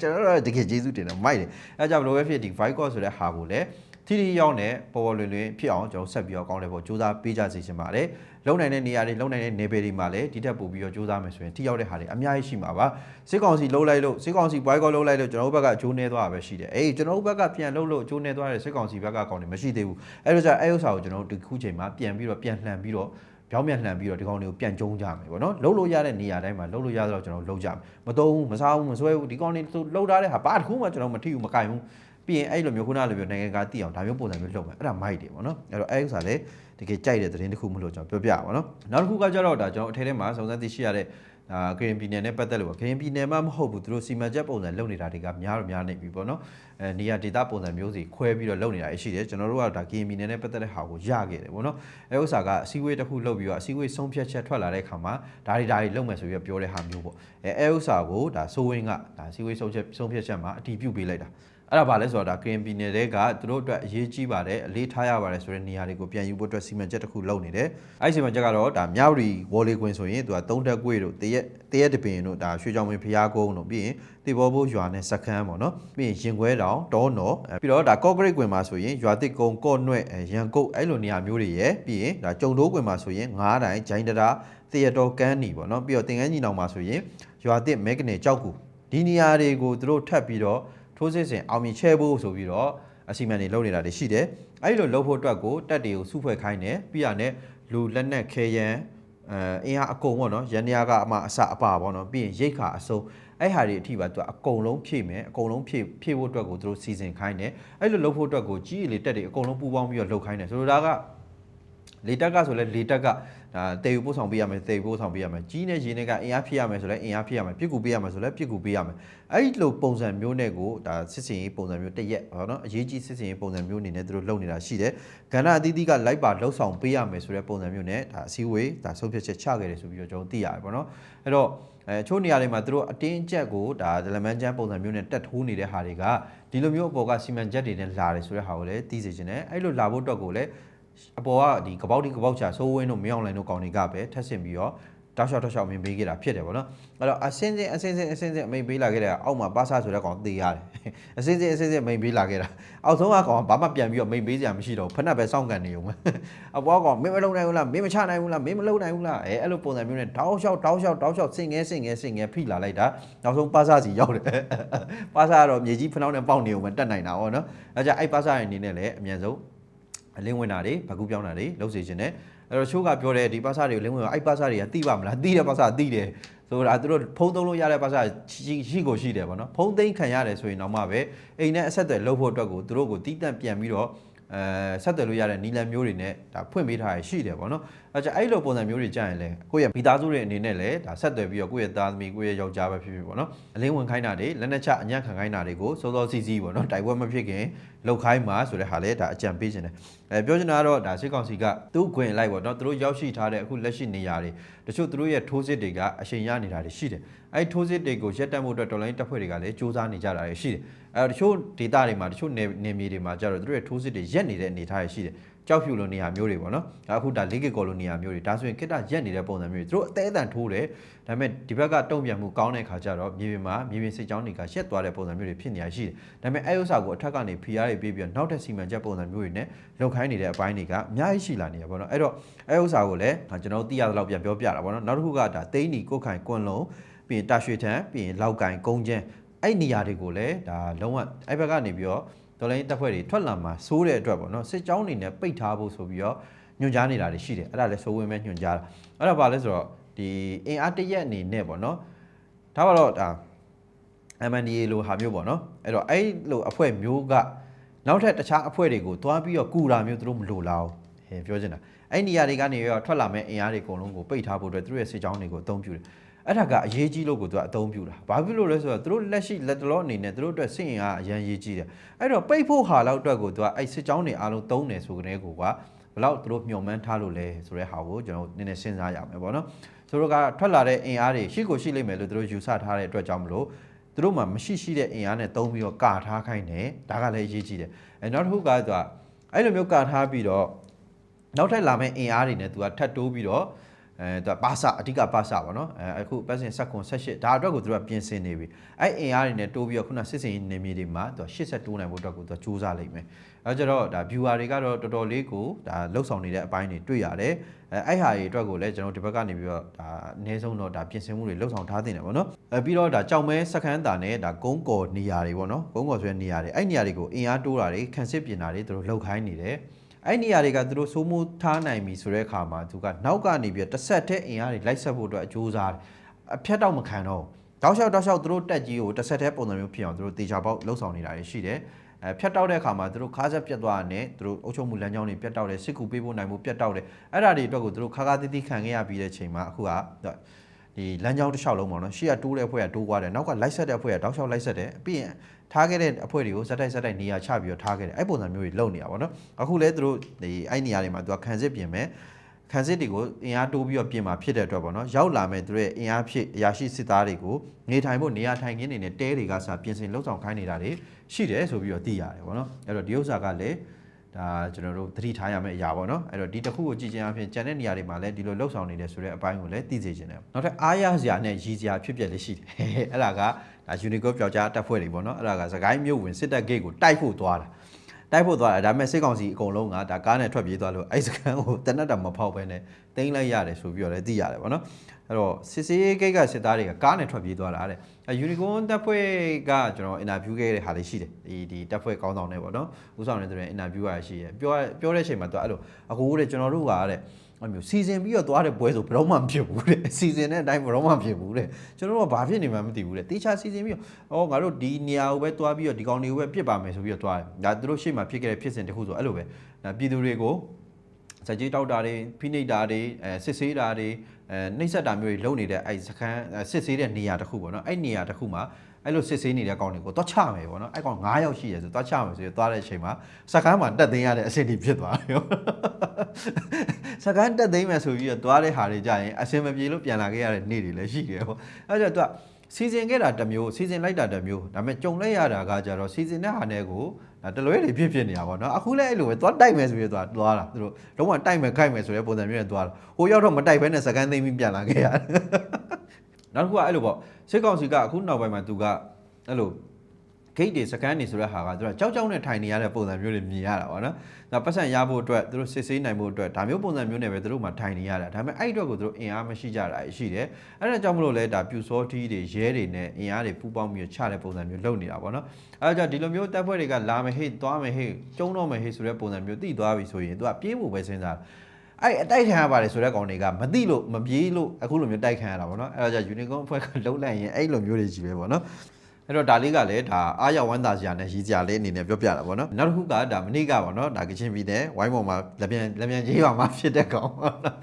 ကျွန်တော်တို့တကယ်ကျေးဇူးတင်တယ်မိုက်တယ်အဲကြောင့်ဘယ်လိုပဲဖြစ်ဒီ Vicor ဆိုတဲ့ဟာကိုလည်း ထိထိရောက်နဲ့ပေါ်ပေါ်လွင်လွင်ဖြစ်အောင်ကျွန်တော်ဆက်ပြီးတော့ကောင်းတယ်ပေါ့စူးစမ်းပေးကြစီချင်ပါတယ်လုံနိုင်တဲ့နေရာတွေလုံနိုင်တဲ့နေပယ်တွေမှာလည်းဒီထက်ပိုပြီးတော့စူးစမ်းမယ်ဆိုရင်ထိရောက်တဲ့ဟာတွေအများကြီးရှိမှာပါစစ်ကောင်စီလှုပ်လိုက်လို့စစ်ကောင်စီဘွိုင်းကောလှုပ်လိုက်လို့ကျွန်တော်တို့ဘက်ကအကျိုးနည်းသွားတာပဲရှိတယ်အေးကျွန်တော်တို့ဘက်ကပြန်လှုပ်လို့အကျိုးနည်းသွားတဲ့စစ်ကောင်စီဘက်ကကောင်းတယ်မရှိသေးဘူးအဲ့တော့じゃအဲ့ဥစ္စာကိုကျွန်တော်တို့ဒီခုချိန်မှာပြန်ပြီးတော့ပြန်လှန်ပြီးတော့ပြောင်းပြန်လှန်ပြီးတော့ဒီကောင်တွေကိုပြန်ကျုံကြမယ်ပေါ့နော်လှုပ်လို့ရတဲ့နေရာတိုင်းမှာလှုပ်လို့ရတော့ကျွန်တော်လှုပ်ကြမယ်မတုံးဘူးမစားဘူးမဆွဲဘူးဒီကောင်တွေလှုပ်ထားတဲ့ဟာဘာတစ်ခုမှကျွန်တော်မထိဘူးမကင်ဘူး ပြီးရင်အဲ့လိုမျိုးခုနလိုမျိုးနိုင်ငံကတည်အောင်ဒါမျိုးပုံစံမျိုးလှုပ်မယ်အဲ့ဒါမိုက်တယ်ပေါ့နော်အဲ့တော့အဲ့ဥစ္စာလေတကယ်ကြိုက်တဲ့သတင်းတစ်ခုမလို့ကျွန်တော်ပြောပြပါတော့နောက်တစ်ခုကကြတော့ဒါကျွန်တော်အထဲထဲမှာစုံစမ်းသိရှိရတဲ့ဒါဂရင်းပြည်နယ်နဲ့ပတ်သက်လို့ဂရင်းပြည်နယ်မှမဟုတ်ဘူးသူတို့စီမံချက်ပုံစံလုပ်နေတာတွေကများတော့များနေပြီပေါ့နော်အဲနေရာဒေသပုံစံမျိုးစီခွဲပြီးတော့လုပ်နေတာရှိတယ်ကျွန်တော်တို့ကဒါဂရင်းပြည်နယ်နဲ့ပတ်သက်တဲ့ဟာကိုရခဲ့တယ်ပေါ့နော်အဲဥစ္စာကအစည်းအဝေးတစ်ခုလုပ်ပြီးတော့အစည်းအဝေးဆုံးဖြတ်ချက်ထွက်လာတဲ့အခါမှာဒါတွေဒါတွေလုပ်မယ်ဆိုပြီးတော့ပြောတဲ့ဟာမျိုးပေါ့အဲအဲဥစ္စာကိုဒါစိုးဝင်းကဒါအစည်းအဝေးဆုံးဖြတ်ဆုံးဖြတ်ချက်မှာအတည်ပြုပေးလိုက်တာ အဲ့ဒါဘာလဲဆိုတော့ဒါကရင်ပြည်နယ်တဲကသူတို့အတွက်အရေးကြီးပါတယ်အလေးထားရပါတယ်ဆိုတဲ့နေရာတွေကိုပြန်ယူဖို့အတွက်စီမံချက်တစ်ခုလုပ်နေတယ်အဲ့ဒီစီမံချက်ကတော့ဒါမြောက်ရီဝေါ်လီကွင်းဆိုရင်သူကသုံးတက်ကွေးတို့တရက်တရက်တပင်တို့ဒါရွှေချောင်းမင်းဖျားကုန်းတို့ပြီးရင်တေဘောဘိုးရွာနဲ့စခန်းပေါ့နော်ပြီးရင်ရင်ခွဲတောင်တောနော်အဲပြီးတော့ဒါကော့ဂရိတ်ကွင်းမှာဆိုရင်ရွာတစ်ကုန်းကော့နွဲ့အဲရန်ကုတ်အဲ့လိုနေရာမျိုးတွေရယ်ပြီးရင်ဒါကြုံတိုးကွင်းမှာဆိုရင်ငားတိုင်ဂျိုင်းတရာတရတော်ကန်းနီပေါ့နော်ပြီးတော့တင်ကန်းညီနောင်မှာဆိုရင်ရွာတစ်မဲကနေကြောက်ကူဒီနေရာတွေကိုသူတို့ထပ်ပြီးတော့ ထိုးစစ်ဆင်အောင်မြင်ချဲဖို့ဆိုပြီးတော့အစီအမံတွေလုပ်နေတာတွေရှိတယ်။အဲဒီလိုလုပ်ဖို့အတွက်ကိုတက်တွေကိုစုဖွဲ့ခိုင်းတယ်ပြီးရတဲ့လူလက်နက်ခဲယမ်းအဲအင်အားအကုန်ပေါ့နော်ရန်ရာကအမအစအပါပေါ့နော်ပြီးရင်ရိတ်ခါအစုံအဲ့ဟာတွေအထိပါသူကအကုန်လုံးဖြည့်မယ်အကုန်လုံးဖြည့်ဖြည့်ဖို့အတွက်ကိုသူတို့စီစဉ်ခိုင်းတယ်အဲ့လိုလုပ်ဖို့အတွက်ကိုကြီးလေတက်တွေအကုန်လုံးပူပေါင်းပြီးတော့လုပ်ခိုင်းတယ်ဆိုတော့ဒါကလေတက်ကဆိုလဲလေတက်က ဒါတေယူပို့ဆောင်ပေးရမယ်တေယူပို့ဆောင်ပေးရမယ်ကြီးနဲ့ရေနဲ့ကအင်အားဖြည့်ရမယ်ဆိုလဲအင်အားဖြည့်ရမယ်ပြစ်ကူပေးရမယ်ဆိုလဲပြစ်ကူပေးရမယ်အဲ့ဒီလိုပုံစံမျိုးနဲ့ကိုဒါစစ်စင်ရေးပုံစံမျိုးတစ်ရက်ဟောနော်အရေးကြီးစစ်စင်ရေးပုံစံမျိုးအနေနဲ့သူတို့လုပ်နေတာရှိတယ်ကဏ္ဍအသီးသီးကလိုက်ပါလှုပ်ဆောင်ပေးရမယ်ဆိုတဲ့ပုံစံမျိုးနဲ့ဒါအစည်းအဝေးဒါဆုံးဖြတ်ချက်ချခဲ့တယ်ဆိုပြီးတော့ကျွန်တော်သိရတယ်ပေါ့နော်အဲ့တော့အဲချို့နေရာတွေမှာသူတို့အတင်းအကျပ်ကိုဒါဒလမန်ချမ်းပုံစံမျိုးနဲ့တက်ထိုးနေတဲ့ဟာတွေကဒီလိုမျိုးအပေါ်ကစီမံချက်တွေနဲ့လာတယ်ဆိုတဲ့ဟာကိုလည်းသိစေချင်တယ်အဲ့လိုလာဖို့အတွက်ကိုလည်း အပေါ်ကဒီကပောက်ဒီကပောက်ချာစိုးဝင်းတို့မရောက်နိုင်တို့ကောင်းတွေကပဲထက်ဆင်ပြီးတော့တောက်လျှောက်တောက်လျှောက်မင်းပေးခဲ့တာဖြစ်တယ်ဗောနော်အဲ့တော့အစင်းစင်းအစင်းစင်းအစင်းစင်းအမိန်ပေးလာခဲ့တဲ့အောက်မှာပါဆာဆိုတဲ့ကောင်သေရတယ်အစင်းစင်းအစင်းစင်းမိန်ပေးလာခဲ့တာအောက်ဆုံးကကောင်ဘာမှပြန်ပြီးတော့မိန်ပေးစရာမရှိတော့ဖက်နှက်ပဲစောင့်ကန်နေုံပဲအပေါ်ကောင်မင်းမလုံနိုင်ဘူးလားမင်းမချနိုင်ဘူးလားမင်းမလုံနိုင်ဘူးလားအဲအဲ့လိုပုံစံမျိုးနဲ့တောက်လျှောက်တောက်လျှောက်တောက်လျှောက်စင်ငဲစင်ငဲစင်ငဲဖိလာလိုက်တာနောက်ဆုံးပါဆာစီရောက်တယ်ပါဆာကတော့မြေကြီးဖနှောင်းနဲ့ပေါက်နေုံပဲတက်နိုင်တာဗောနော်အဲကြအဲ့ပါဆာရဲ့အနေနဲ့လည်းအမြန်ဆုံးအ လင်းဝင်တာတွေဗကူပြောင်းတာတွေလုပ်စေခြင်းနဲ့အဲ့တော့ချိုးကပြောတယ်ဒီပါစာတွေကိုလင်းဝင်တော့အဲ့ပါစာတွေကတိပါမလားတိတဲ့ပါစာတိတယ်ဆိုတာသူတို့ဖုံးသုံးလို့ရတဲ့ပါစာရှိရှိကိုရှိတယ်ဗောနော်ဖုံးသိမ်းခံရတယ်ဆိုရင်တော့မှပဲအိမ်နဲ့အဆက်အသွယ်လုပ်ဖို့အတွက်ကိုသူတို့ကိုတီးတန့်ပြန်ပြီးတော့ အဲဆက်သွယ်လို့ရတဲ့နီလန်မျိုးတွေနဲ့ဒါဖွင့်ပေးထားရရှိတယ်ဗောနော်အဲကြအဲ့လိုပုံစံမျိုးတွေကြာရင်လေကိုယ့်ရဲ့မိသားစုတွေအနေနဲ့လည်းဒါဆက်သွယ်ပြီးတော့ကိုယ့်ရဲ့သားသမီးကိုယ့်ရဲ့ယောက်ျားပဲဖြစ်ဖြစ်ဗောနော်အလင်းဝင်ခိုင်းတာတွေလက်နက်ချအညံ့ခံခိုင်းတာတွေကိုစောစောစီးစီးဗောနော်တိုက်ပွဲမဖြစ်ခင်လောက်ခိုင်းမှာဆိုတဲ့ဟာလေဒါအကြံပေးခြင်းတယ်အဲပြောချင်တာကတော့ဒါစစ်ကောင်စီကသူ့ခွင်လိုက်ဗောနော်သူတို့ရောက်ရှိထားတဲ့အခုလက်ရှိနေရာတွေတချို့သူတို့ရဲ့ထိုးစစ်တွေကအချိန်ရနေတာတွေရှိတယ်အဲ့ထိုးစစ်တွေကိုရက်တက်မှုအတွက်တော်လိုင်းတပ်ဖွဲ့တွေကလည်းစူးစမ်းနေကြတာတွေရှိတယ်အဲတချို့ဒေသတွေမှာတချို့နေနေမြေတွေမှာကျတော့သူတို့ရဲ့ထိုးစစ်တွေရက်နေတဲ့အနေအထားတွေရှိတယ် ကြောက်ဖြူလိုနေရာမျိုးတွေပေါ့နော်အခုဒါလေးကကော်လိုနေရာမျိုးတွေဒါဆိုရင်ကိတ္တရက်နေတဲ့ပုံစံမျိုးတွေသူတို့အသေးအတန်ထိုးတယ်ဒါပေမဲ့ဒီဘက်ကတုံ့ပြန်မှုကောင်းတဲ့ခါကျတော့မြေပြင်မှာမြေပြင်စိတ်ကြောင်းတွေကရက်သွားတဲ့ပုံစံမျိုးတွေဖြစ်နေရရှိတယ်ဒါပေမဲ့အဲဥစ္စာကိုအထက်ကနေဖိအားတွေပေးပြီးတော့နောက်ထပ်စီမံချက်ပုံစံမျိုးတွေနဲ့လောက်ခိုင်းနေတဲ့အပိုင်းတွေကအများကြီးရှိလာနေရပေါ့နော်အဲ့တော့အဲဥစ္စာကိုလည်းကျွန်တော်သိရသလောက်ပြန်ပြောပြတာပေါ့နော်နောက်တစ်ခုကဒါတိန်းနီကိုခိုင်ကွန်လုံးပြီးရင်တာရွှေထန်ပြီးရင်လောက်ကင်ကုန်းကျန်းအဲ့နေရာတွေကိုလည်းဒါလုံးဝအဲ့ဘက်ကနေပြီးတော့ ဒေါ်လာတပ်ဖွဲ့တွေထွက်လာမှာစိုးတဲ့အတွက်ပေါ့နော်စစ်ကြောင်းနေနဲ့ပိတ်ထားဖို့ဆိုပြီးတော့ညွှန်ကြားနေတာတွေရှိတယ်အဲ့ဒါလည်းစိုးဝင်မဲ့ညွှန်ကြားတာအဲ့ဒါဘာလဲဆိုတော့ဒီအင်အားတရက်အနေနဲ့ပေါ့နော်ဒါပါတော့ဒါ MNDA လိုဟာမျိုးပေါ့နော်အဲ့တော့အဲ့လိုအဖွဲ့မျိုးကနောက်ထပ်တခြားအဖွဲ့တွေကိုတွားပြီးတော့ကူတာမျိုးသူတို့မလိုလားဟဲ့ပြောချင်တာအဲ့နေရာတွေကနေရောထွက်လာမဲ့အင်အားတွေအကုန်လုံးကိုပိတ်ထားဖို့အတွက်သူတို့ရဲ့စစ်ကြောင်းတွေကိုအသုံးပြုတယ် အဲ့ဒါကအရေးကြီးလို့ကိုသူကအသုံးပြုတာဘာဖြစ်လို့လဲဆိုတော့သူတို့လက်ရှိလက်တလောအနေနဲ့သူတို့အတွက်စစ်ရင်အားအရန်ရေးကြီးတယ်အဲ့တော့ပိတ်ဖို့ဟာလောက်အတွက်ကိုသူကအဲ့စစ်ကြောင်းတွေအားလုံးသုံးတယ်ဆိုကြတဲ့ကိုကဘလောက်သူတို့မျှော်မှန်းထားလို့လဲဆိုတဲ့ဟာကိုကျွန်တော်နည်းနည်းစဉ်းစားရမယ်ပေါ့နော်သူတို့ကထွက်လာတဲ့အင်အားတွေရှိကိုရှိလိမ့်မယ်လို့သူတို့ယူဆထားတဲ့အတွက်ကြောင့်မလို့သူတို့မှမရှိရှိတဲ့အင်အားနဲ့သုံးပြီးတော့ကာထားခိုင်းတယ်ဒါကလည်းအရေးကြီးတယ်အဲနောက်တစ်ခုကသူကအဲ့လိုမျိုးကာထားပြီးတော့နောက်ထပ်လာမယ့်အင်အားတွေနဲ့သူကထပ်တိုးပြီးတော့ အဲသူကပါစအဓိကပါစပါနော်အဲအခုပတ်စင်ဆက်ခွန်78ဒါအတွက်ကိုသူကပြင်ဆင်နေပြီအဲ့အင်အားတွေနဲ့တိုးပြီးတော့ခုနစစ်စင်ရေးနေမြေတွေမှာသူက80တိုးနိုင်ဖို့အတွက်ကိုသူကစူးစမ်းလိမ့်မယ်အဲကြတော့ဒါ viewer တွေကတော့တော်တော်လေးကိုဒါလှုပ်ဆောင်နေတဲ့အပိုင်းတွေတွေ့ရတယ်အဲအဲ့ဟာတွေအတွက်ကိုလည်းကျွန်တော်ဒီဘက်ကနေပြီးတော့ဒါအနည်းဆုံးတော့ဒါပြင်ဆင်မှုတွေလှုပ်ဆောင်ထားတင်တယ်ပေါ့နော်အဲပြီးတော့ဒါကြောင်မဲစခန်းတာနဲ့ဒါကုန်းကော်နေရာတွေပေါ့နော်ကုန်းကော်ဆိုတဲ့နေရာတွေအဲ့နေရာတွေကိုအင်အားတိုးတာတွေခန်းစစ်ပြင်တာတွေသူတို့လှုပ်ခိုင်းနေတယ် အဲ့နေရာတွေကသူတို့စိုးမိုးထားနိုင်ပြီဆိုတဲ့အခါမှာသူကနောက်ကနေပြီးတော့တစ်ဆက်တည်းအင်အားတွေလိုက်ဆက်ဖို့အတွက်အကျိုးစားတယ်အဖြတ်တော့မခံတော့ဘူးတောက်လျှောက်တောက်လျှောက်သူတို့တက်ကြီးကိုတစ်ဆက်တည်းပုံစံမျိုးဖြစ်အောင်သူတို့တေချာပေါက်လှုပ်ဆောင်နေတာတွေရှိတယ်အဲဖြတ်တောက်တဲ့အခါမှာသူတို့ခါးဆက်ပြတ်သွားတဲ့သူတို့အုပ်ချုပ်မှုလမ်းကြောင်းတွေပြတ်တောက်တယ်စစ်ကူပေးဖို့နိုင်ဖို့ပြတ်တောက်တယ်အဲ့ဒါတွေအတွက်ကိုသူတို့ခါးခါးတိတိခံခဲ့ရပြီးတဲ့ချိန်မှာအခုကဒီလမ်းကြောင်းတစ်လျှောက်လုံးပေါ့နော်ရှေ့ကတိုးတဲ့အဖွဲ့ကတိုးသွားတယ်နောက်ကလိုက်ဆက်တဲ့အဖွဲ့ကတောက်လျှောက်လိုက်ဆက်တယ်ပြီးရင် ထားခဲ့တဲ့အဖွဲ့တွေကိုဇက်တိုက်ဇက်တိုက်နေရာချပြီးတော့ထားခဲ့တယ်အဲ့ပုံစံမျိုးတွေလုပ်နေတာပေါ့နော်အခုလဲသူတို့ဒီအဲ့နေရာတွေမှာသူကခံစစ်ပြင်မယ်ခံစစ်တွေကိုအင်အားတိုးပြီးတော့ပြင်มาဖြစ်တဲ့အတွက်ပေါ့နော်ရောက်လာမဲ့သူတို့ရဲ့အင်အားဖြစ်အရာရှိစစ်သားတွေကိုနေထိုင်ဖို့နေရာထိုင်ခင်းတွေနဲ့တဲတွေကစပြင်ဆင်လှုပ်ဆောင်ခိုင်းနေတာတွေရှိတယ်ဆိုပြီးတော့သိရတယ်ပေါ့နော်အဲ့တော့ဒီဥစ္စာကလည်း ဒါကျွန်တော်တို့သတိထားရမယ့်အရာပေါ့နော်အဲ့တော့ဒီတစ်ခုကိုကြည့်ချင်းအဖြစ်ကျန်တဲ့နေရာတွေမှာလည်းဒီလိုလှုပ်ဆောင်နေတယ်ဆိုတဲ့အပိုင်းကိုလည်းသိစေချင်တယ်နောက်ထပ်အားရစရာနဲ့ရည်စရာဖြစ်ပျက်လေးရှိတယ်အဲ့ဒါကဒါ Unicode ပျောက်ကြားတပ်ဖွဲ့တွေပေါ့နော်အဲ့ဒါကစကိုင်းမြို့ဝင်စစ်တပ်ဂိတ်ကိုတိုက်ဖို့သွားတာတိုက်ဖို့သွားတာဒါပေမဲ့စစ်ကောင်စီအကုန်လုံးကဒါကားနဲ့ထွက်ပြေးသွားလို့အဲ့စခန်းကိုတနက်တာမဖောက်ဘဲနဲ့တင်းလိုက်ရတယ်ဆိုပြီးတော့လည်းသိရတယ်ပေါ့နော် အဲ့တော့စစ်စေးဂိတ်ကစစ်သားတွေကကားနဲ့ထွက်ပြေးသွားတာတဲ့အဲ Unicorn တပ်ဖွဲ့ကကျွန်တော် interview ခဲ့တဲ့ဟာလေးရှိတယ်ဒီဒီတပ်ဖွဲ့ကောင်းဆောင်တွေပေါ့နော်ဦးဆောင်နေတဲ့ interview ရရှိတယ်ပြောပြောတဲ့အချိန်မှာသူအဲ့လိုအခုတဲ့ကျွန်တော်တို့ကတဲ့အဲ့မျိုးစီစဉ်ပြီးတော့သွားတဲ့ပွဲဆိုဘယ်တော့မှမဖြစ်ဘူးတဲ့စီစဉ်တဲ့အတိုင်းဘယ်တော့မှမဖြစ်ဘူးတဲ့ကျွန်တော်တို့ကဘာဖြစ်နေမှမသိဘူးတဲ့တေချာစီစဉ်ပြီးတော့ဩငါတို့ဒီနေရာကိုပဲသွားပြီးတော့ဒီကောင်တွေကိုပဲပြစ်ပါမယ်ဆိုပြီးတော့သွားတယ်ဒါသူတို့ရှေ့မှာဖြစ်ခဲ့တဲ့ဖြစ်စဉ်တစ်ခုဆိုအဲ့လိုပဲဒါပြည်သူတွေကို စက်ကြီးတောက်တာတွေဖိနှိပ်တာတွေအဲစစ်ဆေးတာတွေအဲနှိပ်စက်တာမျိုးတွေလုပ်နေတဲ့အဲစခန်းစစ်ဆေးတဲ့နေရာတစ်ခုပေါ့နော်အဲ့နေရာတစ်ခုမှာအဲ့လိုစစ်ဆေးနေတဲ့ကောင်တွေကိုတော့ချမယ်ပေါ့နော်အဲ့ကောင်9ယောက်ရှိရဲဆိုတော့ချမယ်ဆိုရသွားတဲ့အချိန်မှာစခန်းမှာတက်သိမ်းရတဲ့အဆင့်တွေဖြစ်သွားတယ်စခန်းတက်သိမ်းမယ်ဆိုပြီးတော့သွားတဲ့ဟာတွေကြရင်အဆင်မပြေလို့ပြန်လာခဲ့ရတဲ့နေ့တွေလည်းရှိတယ်ပေါ့အဲ့ကြောင့်သူက စီစဉ်ခဲ့တာတစ်မျိုးစီစဉ်လိုက်တာတစ်မျိုးဒါပေမဲ့ကြုံလိုက်ရတာကကြတော့စီစဉ်တဲ့ဟာနဲ့ကိုဒါတလွဲတွေဖြစ်ဖြစ်နေတာပေါ့နော်အခုလည်းအဲ့လိုပဲသွားတိုက်မယ်ဆိုပြီးတော့သွားတာသူတို့လုံးဝတိုက်မယ်ခိုက်မယ်ဆိုတဲ့ပုံစံမျိုးနဲ့သွားတာဟိုရောက်တော့မတိုက်ဘဲနဲ့စကန်သိမ်းပြီးပြန်လာခဲ့ရတယ်နောက်တစ်ခုကအဲ့လိုပေါ့စစ်ကောင်စီကအခုနောက်ပိုင်းမှာသူကအဲ့လို ဂိတ်တွေစကန်တွေဆိုတဲ့ဟာကသူကကြောက်ကြောက်နဲ့ထိုင်နေရတဲ့ပုံစံမျိုးတွေမြင်ရတာပေါ့နော်ဒါပတ်စံရဖို့အတွက်သူတို့စစ်ဆေးနိုင်ဖို့အတွက်ဒါမျိုးပုံစံမျိုးနဲ့ပဲသူတို့မှထိုင်နေရတာဒါပေမဲ့အဲ့အတွက်ကိုသူတို့အင်အားမရှိကြတာရှိတယ်အဲ့ဒါကြောင့်မလို့လဲဒါပြူစောထီးတွေရဲတွေနဲ့အင်အားတွေပူပေါင်းပြီးချတဲ့ပုံစံမျိုးလုပ်နေတာပေါ့နော်အဲ့ဒါကြောင့်ဒီလိုမျိုးတပ်ဖွဲ့တွေကလာမယ်ဟေ့သွားမယ်ဟေ့ကျုံတော့မယ်ဟေ့ဆိုတဲ့ပုံစံမျိုးတိသွားပြီဆိုရင်သူကပြေးဖို့ပဲစဉ်းစားအဲ့အတိုက်ခံရပါတယ်ဆိုတဲ့ကောင်တွေကမသိလို့မပြေးလို့အခုလိုမျိုးတိုက်ခံရတာပေါ့နော်အဲ့ဒါကြောင့် unicorn အဖွဲ့ကလုံးလိုက်ရင်အဲ့လိုမျိုးတွေကြီးပဲပေါ့နော် အဲ့တော့ဒါလေးကလည်းဒါအားရဝမ်းသာစရာနဲ့ရည်စရာလေးအနေနဲ့ပြောပြတာပေါ့နော်နောက်တစ်ခုကဒါမနေ့ကပေါ့နော်ဒါကချင်းပြည်နယ်ဝိုင်းပေါ်မှာလက်ပြန်လက်ပြန်ကြီးပါမှာဖြစ်တဲ့ကောင်ပေါ့နော်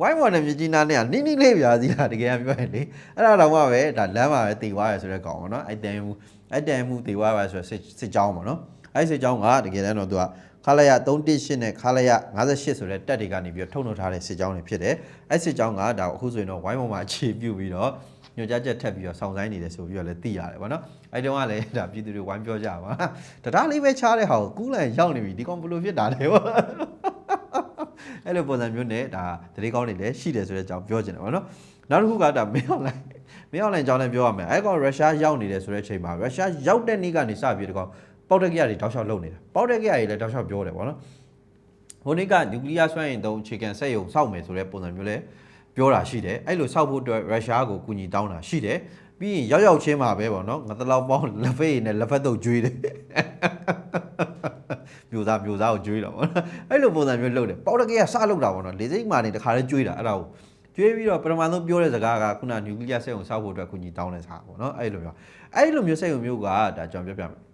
ဝိုင်းပေါ်နဲ့မြကြီးနားနဲ့ကနိနိလေးပြာစီတာတကယ်ပြောရင်လေအဲ့ဒါတော့မှပဲဒါလမ်းမှာပဲတည်သွားရဆိုတဲ့ကောင်ပေါ့နော်အဲ့တန်မှုအဲ့တန်မှုတည်သွားပါဆိုတဲ့စစ်စစ်ကြောင်းပေါ့နော်အဲ့စစ်ကြောင်းကတကယ်တမ်းတော့သူကခလာရ318နဲ့ခလာရ58ဆိုတဲ့တက်တွေကနေပြီးတော့ထုတ်နှုတ်ထားတဲ့စစ်ကြောင်းတွေဖြစ်တယ်အဲ့စစ်ကြောင်းကဒါအခုဆိုရင်တော့ဝိုင်းပေါ်မှာအခြေပြုပြီးတော့ ညွှန်ကြားချက်ထပ်ပြီးတော့စောင့်ဆိုင်နေတယ်ဆိုပြီးတော့လည်းသိရတယ်ဗောနော်အဲ့တုန်းကလည်းဒါပြည်သူတွေဝိုင်းပြောကြပါတရားလေးပဲချားတဲ့ဟာကိုကူးလန်ရောက်နေပြီဒီကောင်ဘလို့ဖြစ်တာလဲဗောအဲ့လိုပုံစံမျိုးနဲ့ဒါတတိကောင်းတွေလည်းရှိတယ်ဆိုတဲ့အကြောင်းပြောချင်တယ်ဗောနော်နောက်တစ်ခုကဒါမင်းအောင်လိုင်းမင်းအောင်လိုင်းအကြောင်းလည်းပြောရမယ်အဲ့ကောင်ရုရှားရောက်နေတယ်ဆိုတဲ့အချိန်မှာရုရှားရောက်တဲ့နေ့ကနေစပြီးတော့ပေါက်တက်ကြရတွေတောက်လျှောက်လုပ်နေတာပေါက်တက်ကြရတွေလည်းတောက်လျှောက်ပြောတယ်ဗောနော်ဟိုနေ့ကနျူကလ িয়ার စွမ်းအင်သုံးအခြေခံစက်ရုံစောက်မယ်ဆိုတဲ့ပုံစံမျိုးလဲ ပြောတာရှိတယ်အဲ့လိုစောက်ဖို့အတွက်ရုရှားကိုကူညီတောင်းတာရှိတယ်ပြီးရင်ရောက်ရောက်ချင်းမှာပဲပေါ့နော်ငါတလောက်ပေါင်းလက်ဖေးနဲ့လက်ဖက်တုပ်ကျွေးတယ်မျိုးသားမျိုးသားကိုကျွေးတာပေါ့နော်အဲ့လိုပုံစံမျိုးလုပ်တယ်ပေါက်တကယ်ကစလုပ်တာပေါ့နော်လေစိတ်မာနေတခါလဲကျွေးတာအဲ့ဒါကိုကျွေးပြီးတော့ပထမဆုံးပြောတဲ့စကားကခုနနျူကလ িয়ার စက်ရုံစောက်ဖို့အတွက်ကူညီတောင်းတဲ့စကားပေါ့နော်အဲ့လိုမျိုးအဲ့လိုမျိုးစက်ရုံမျိုးကဒါကျွန်တော်ပြောပြမယ်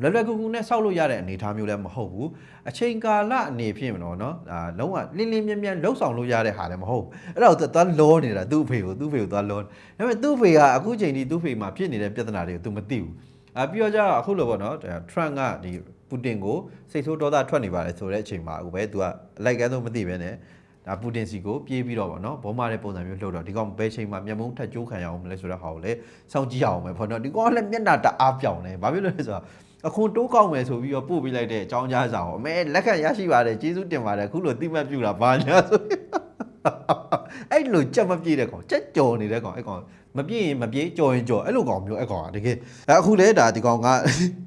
လွယ်လွယ်ကူကူနဲ့စောက်လို့ရတဲ့အနေအထားမျိုးလည်းမဟုတ်ဘူးအချိန်ကာလအနေဖြင့်မလို့နော်ဒါလုံးဝလင်းလင်းမြန်းမြန်းလှုပ်ဆောင်လို့ရတဲ့ဟာလည်းမဟုတ်ဘူးအဲ့တော့သူသွားလောနေတာသူ့အဖေကိုသူ့အဖေကိုသွားလောဒါပေမဲ့သူ့အဖေကအခုချိန်ထိသူ့အဖေမှာဖြစ်နေတဲ့ပြဿနာတွေကိုသူမသိဘူးအပြီးတော့ကျတော့အခုလိုပေါ့နော်ထရန့်ကဒီပူတင်ကိုစိတ်ဆိုးဒေါသထွက်နေပါတယ်ဆိုတဲ့အချိန်မှာအခုပဲသူကအလိုက်ကန်းဆုံးမသိပဲနဲ့ဒါပူတင်စီကိုပြေးပြီးတော့ဗောနော်ဘောမာတဲ့ပုံစံမျိုးလှုပ်တော့ဒီကောင်ဘယ်ချိန်မှာမျက်မုံးထက်ကျိုးခံရအောင်မလဲဆိုတော့ဟာကိုလည်းစောင့်ကြည့်အောင်ပဲဗောနော်ဒီကောင်ကလည်းမျက်နှာတအားပြောင်နေဘာဖြစ်လို့လဲဆိုတော့ အခွန်တိုးကောက်မယ်ဆိုပြီးတော့ပို့ပေးလိုက်တဲ့အကြောင်းကြားစာကိုအမဲလက်ခံရရှိပါတယ်ကျေးဇူးတင်ပါတယ်အခုလိုတိမှတ်ပြုတာဘာညာဆိုအဲ့လိုကြက်မပြေးတဲ့ကောင်ကြက်ကြော်နေတဲ့ကောင်အဲ့ကောင်မပြေးရင်မပြေးကြော်ရင်ကြော်အဲ့လိုကောင်မျိုးအဲ့ကောင်ကတကယ်အဲ့အခုလဲဒါဒီကောင်က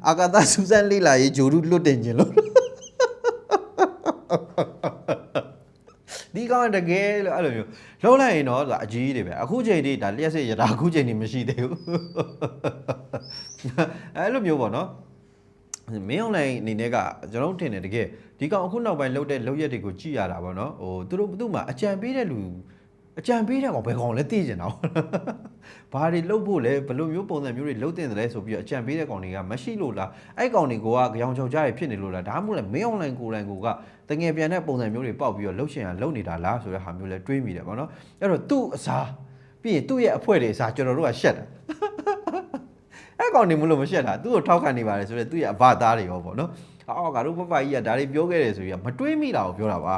အာကာသစူးစမ်းလေးလာရေးဂျိုရုလွတ်တင်ခြင်းလို့ဒီကောင်ကတကယ်လို့အဲ့လိုမျိုးလုံးလိုက်ရင်တော့ဒါအကြီးတွေပဲအခုချိန်ထိဒါလျှက်စစ်ရတာအခုချိန်ထိမရှိသေးဘူးအဲ့လိုမျိုးပေါ့နော် မင်းအွန်လိုင်းအနေနဲ့ကကျွန်တော်တို့ထင်တယ်တကယ်ဒီကောင်အခုနောက်ပိုင်းလှုပ်တဲ့လှုပ်ရက်တွေကိုကြည့်ရတာပေါ့နော်ဟိုသူတို့သူ့မှာအကြံပေးတဲ့လူအကြံပေးတဲ့ကောင်ဘယ်ကောင်လဲသိကျင်တာပေါ့ဘာတွေလှုပ်ဖို့လဲဘယ်လိုမျိုးပုံစံမျိုးတွေလှုပ်တင်တယ်လဲဆိုပြီးတော့အကြံပေးတဲ့ကောင်တွေကမရှိလို့လားအဲ့ကောင်တွေကကြောင်ချောင်ကြားတွေဖြစ်နေလို့လားဒါမှမဟုတ်လဲမင်းအွန်လိုင်းကိုယ်တိုင်ကိုကတငယ်ပြန်တဲ့ပုံစံမျိုးတွေပေါက်ပြီးတော့လှုပ်ရှင်ရလှုပ်နေတာလားဆိုတဲ့ဟာမျိုးလဲတွေးမိတယ်ပေါ့နော်အဲ့တော့သူ့အစားပြီးရင်သူ့ရဲ့အဖွဲတွေအစားကျွန်တော်တို့ကရှက်တာ အဲ့ကောင်နေမလို့မရှက်တာသူ့ကိုထောက်ခံနေပါတယ်ဆိုတော့သူ့ရဲ့အဘသားတွေရောပေါ့နော်အော်ငါတို့ပပကြီးကဒါတွေပြောခဲ့တယ်ဆိုပြီးမတွေးမိတာကိုပြောတာပါ